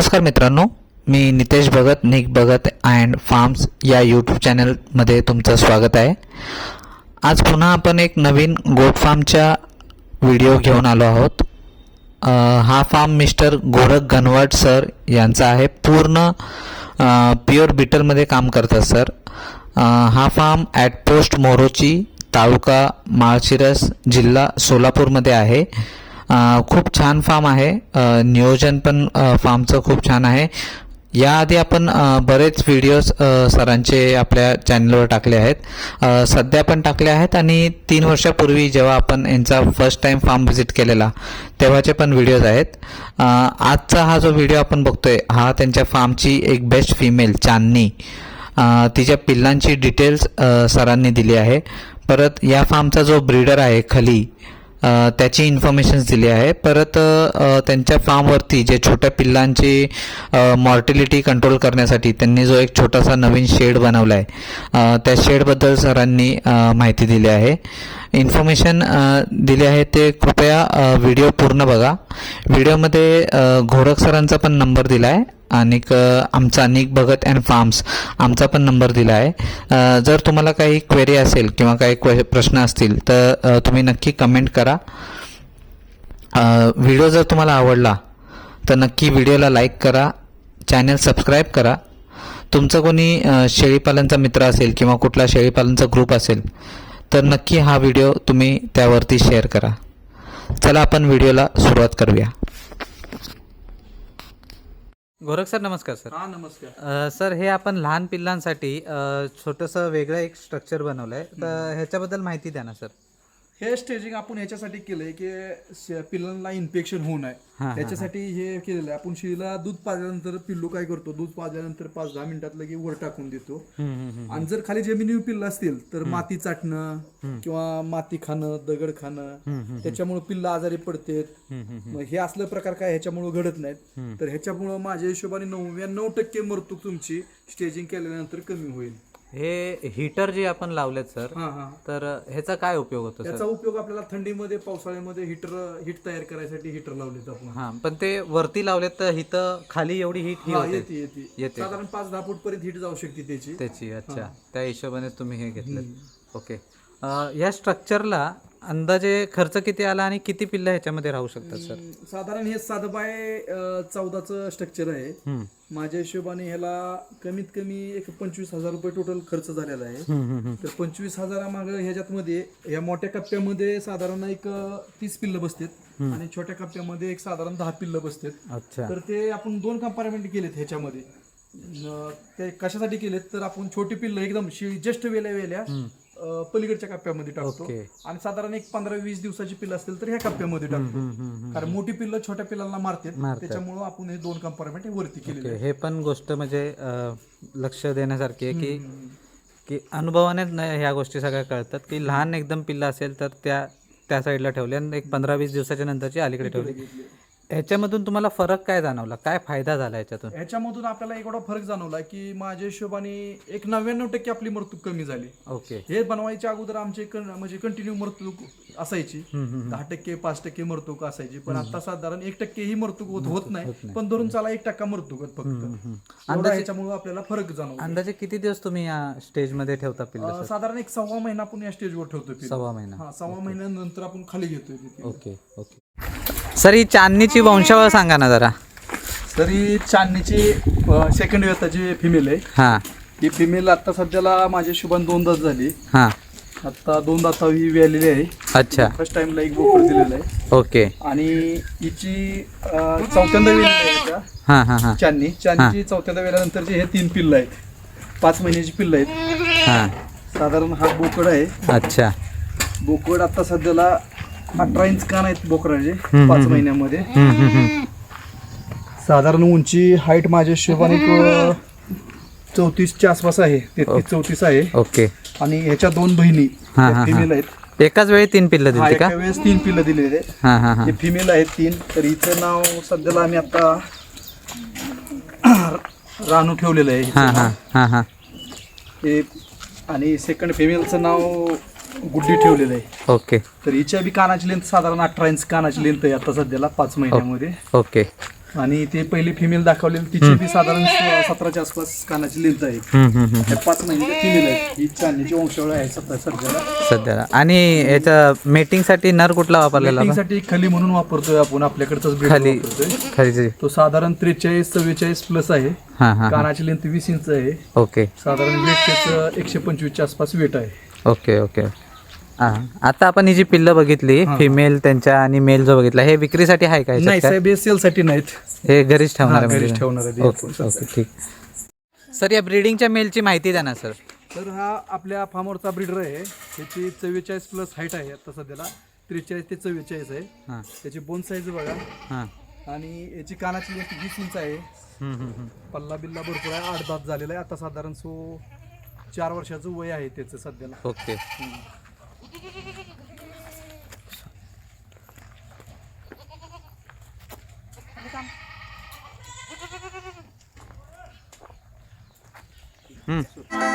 नमस्कार मित्रांनो मी नितेश भगत निक भगत अँड फार्म्स या यूट्यूब चॅनलमध्ये तुमचं स्वागत आहे. आज पुन्हा आपण एक नवीन गोट फार्मच्या व्हिडिओ घेऊन आलो आहोत. हा farm mister Gorakh Ghanwat sir यांचा आहे. पूर्ण प्युअर बिटलमध्ये काम करतात सर. हा farm at post Morochi taluka Malshiras जिल्हा सोलापूरमध्ये आहे. खूप छान फार्म आहे. नियोजन पण फार्मचं खूप छान आहे. याआधी आपण बरेच व्हिडिओज सरांचे आपल्या चॅनलवर टाकले आहेत. सध्या पण टाकले आहेत आणि तीन वर्षापूर्वी जेव्हा आपण यांचा फर्स्ट टाइम फार्म व्हिजिट केलेला तेव्हाचे पण व्हिडिओज आहेत. आजचा हा जो व्हिडिओ आपण बघतोय हा त्यांच्या फार्मची एक बेस्ट फिमेल चांदणी. तिच्या पिल्लांची डिटेल्स सरांनी दिली आहे. परत या फार्मचा जो ब्रीडर आहे खली त्याची इन्फॉर्मेशन्स दिली आहे. परत त्यांच्या फार्मवरती जे छोट्या पिल्लांची मॉर्टिलिटी कंट्रोल करण्यासाठी त्यांनी जो एक छोटासा नवीन शेड बनवला आहे त्या शेडबद्दल सरांनी माहिती दिली आहे. इन्फॉर्मेशन दिली आहे ते कृपया व्हिडिओ पूर्ण बघा. व्हिडिओमध्ये घोरक सरांचा पण नंबर दिला आहे आणि आमचा निक भगत अँड फार्म्स आमचा पण नंबर दिला आहे. जर तुम्हाला काही क्वेरी असेल किंवा काही क्वे प्रश्न असतील तर तुम्ही नक्की कमेंट करा. व्हिडिओ जर तुम्हाला आवडला तर नक्की व्हिडिओला लाईक करा. चॅनल सबस्क्राईब करा. तुमचं कोणी शेळीपालनचा मित्र असेल किंवा कुठला शेळीपालनचा ग्रुप असेल तर नक्की हा व्हिडिओ तुम्ही त्यावरती शेअर करा. चला आपण व्हिडिओला सुरुवात करूया. गोरख सर नमस्कार सर. हा नमस्कार. अ, सर हे आपण लहान पिल्लांसाठी अ, छोटंसं वेगळं एक स्ट्रक्चर बनवलं आहे तर ह्याच्याबद्दल माहिती द्या ना सर. हे स्टेजिंग आपण ह्याच्यासाठी केलंय की पिल्लांना इन्फेक्शन होऊ नये. हा, त्याच्यासाठी हे केलेलं आहे. आपण शिळीला दूध पाजल्यानंतर पिल्लू काय करतो? दूध पाजल्यानंतर पाच दहा मिनिटात लगे वर टाकून देतो. आणि जर खाली जमिनीवर पिल्लं असतील तर माती चाटणं किंवा माती खाणं दगड खाणं त्याच्यामुळे पिल्लं आजारी पडतेत. हे असलं प्रकार काय ह्याच्यामुळे घडत नाहीत. तर ह्याच्यामुळं माझ्या हिशोबाने नव्याण्णव टक्के मरतूक तुमची स्टेजिंग केल्यानंतर कमी होईल. हे हीटर जे आपण लावलेत सर हा हा. तर ह्याचा काय उपयोग होतो सर त्याचा उपयोग आपल्याला थंडीमध्ये पावसाळ्यामध्ये हिटर हिट तयार करायसाठी हिटर लावलेत आपण. हा पण ते वरती लावलेत तर इथं खाली एवढी हीट ही हा, होते. येते. साधारण पाच दहा फूट पर्यंत हिट जाऊ शकते त्याची. त्याची अच्छा. त्या हिशोबानेच तुम्ही हे घेतलं ओके या स्ट्रक्चरला अंदाजे खर्च किती आला आणि किती पिल्लं ह्याच्यामध्ये राहू शकतात सर? साधारण हे सात बाय अं, चौदाचं स्ट्रक्चर आहे. माझ्या हिशोबाने ह्याला कमीत कमी एक पंचवीस हजार रुपये टोटल खर्च झालेला आहे. तर पंचवीस हजारामाग ह्याच्यात मध्ये या मोठ्या कप्प्यामध्ये साधारण एक अं, तीस पिल्लं बसतात आणि छोट्या कप्प्यामध्ये एक साधारण दहा पिल्लं बसतात. अच्छा. तर ते आपण दोन कंपार्टमेंट केलेत ह्याच्यामध्ये. न- ते कशासाठी केलेत? तर आपण छोटी पिल्लं एकदम जस्ट वेल्या वेल्या पलीकडच्या कप्प्यामध्ये टाकतो. ओके. आणि साधारण एक पंधरा वीस दिवसाची पिल्लं असतील तर ह्या कप्प्यामध्ये टाकतो. कारण मोठी पिल्लं छोट्या पिल्लांना मारतात. त्याच्यामुळे आपण हे दोन कंपार्टमेंट वरती केलेले ओके. हे पण गोष्ट म्हणजे अ, लक्ष देण्यासारखी आहे की की अनुभवानेच न- ह्या गोष्टी सगळ्या कळतात की लहान एकदम पिल्ला असेल तर त्या त्या साईडला ठेवली. आणि एक पंधरा वीस दिवसाच्या नंतरची अलीकडे ठेवली. ह्याच्यामधून तुम्हाला फरक काय जाणवला? काय फायदा झाला याच्यातून? ह्याच्यामधून आपल्याला एवढा फरक जाणवला की माझ्या हिशोबाने एक नव्याण्णव टक्के आपली मरतूक कमी झाली. ओके. हे बनवायच्या अगोदर आमचे कन- म्हणजे कंटिन्यू मरतूक असायची. दहा टक्के पाच टक्के मरतूक असायची. पण आता साधारण एक टक्के ही मरतूक होत होत नाही. पण धरून चाला एक टक्का होत फक्त. एवढा ह्याच्यामुळे आपल्याला फरक जाणवला. अंदाजे किती दिवस तुम्ही या स्टेजमध्ये ठेवता पिल्लं अं, साधारण एक सव्वा महिना आपण या स्टेजवर ठेवतो पिल्लं. सव्वा महिना. हा सव्वा महिन्यानंतर आपण खाली घेतोय. Okay okay. सर ही चांदणीची वंशावळ सांगा ना जरा. तरी चांदणीची सेकंड व्यताची फिमेल आहे. हां. ही फिमेल आता सध्याला माझ्या हिशोबाने दोन दात झाली. हां. आता दोन दाता ही वेलेली आहे. अच्छा. फर्स्ट टाइमला एक बोकड दिलेलं आहे. ओके. आणि हिची चौथ्यांदा वेल आहे. हां हां हां. चांदणी. चांदणीची चौथ्यांदा वेल्यानंतरचे हे तीन पिल्ल आहेत. पाच महिन्याची पिल्ल आहेत. हां. साधारण हा बोकड आहे. अच्छा. बोकड आता सध्याला अठरा इंच कान आहेत बोकडाचे पाच महिन्यामध्ये. साधारण उंची हाईट माझ्या हिशोबाने चौतीसच्या आसपास आहे. तेहतीस चौतीस आहे. ओके. आणि ह्याच्या दोन बहिणी हा, हा, हा. फिमेल आहेत. एकाच वेळी तीन पिल्लं हा दिली का? एका वेळेस तीन पिल्लं दिलेले आहेत. हां हां हां. हे फिमेल आहेत तीन. तर हिचं नाव सध्याला आम्ही आता रानू ठेवलेलं आहे. हिचं हां हां. हां हां. हे आणि सेकंड फिमेलचं नाव गुड्डी ठेवलेलं आहे. ओके. तर हिच्या बी कानाची लेंथ साधारण अठरा इंच कानाची लेंथ आहे आता सध्याला पाच महिन्यामध्ये. ओके. आणि ते पहिली फिमेल दाखवलेली तिची बी साधारण सतराच्या आसपास कानाची लेंथ आहे. पाच महिन्याच्या फिमेल आहेत ही चांदीची वंशावळ आहे सध्या सध्याला. सध्याला. आणि याच्या मेटिंगसाठी नर कुठला वापरलेला आपण? साठी खली म्हणून वापरतोय आपण आपल्याकडचाच breed खाली. वापरतोय. तो साधारण त्रेचाळीस चव्वेचाळीस प्लस आहे. हां हां कानाची लेंथ वीस इंच आहे. ओके. साधारण वेट त्याचं एकशे पंचवीसच्या आसपास वेट आहे. Okay okay. हां. आता आपण ही जी पिल्लं बघितली फिमेल त्यांच्या आणि मेल जो बघितला हे विक्रीसाठी आहे का नाही ह्याच्यात काय? साहेब हे सेल साठी नाहीत. हे घरीच ठेवणार हा, आहे घरीच म्हणजे? ठेवणार आहे ते ओके आपण ओके ठीक. सर या ब्रीडिंगच्या मेलची माहिती द्या ना सर. तर हा आपल्या फार्मवरचा ब्रिडर आहे. त्याची चव्वेचाळीस प्लस हाईट आहे आता सध्याला. त्रेचाळीस ते चव्वेचाळीस आहे. हां. त्याची बोन साईज बघा. हां. आणि याची कानाची लेंथ वीस इंच आहे. हम्म, हम्म, हम्म. पल्ला बिल्ला भरपूर आहे. आठ दात झालेला आहे. आता साधारण सो चार वर्षाचं वय आहे त्याचं सध्याला. ओके. हम्म. 응. 음.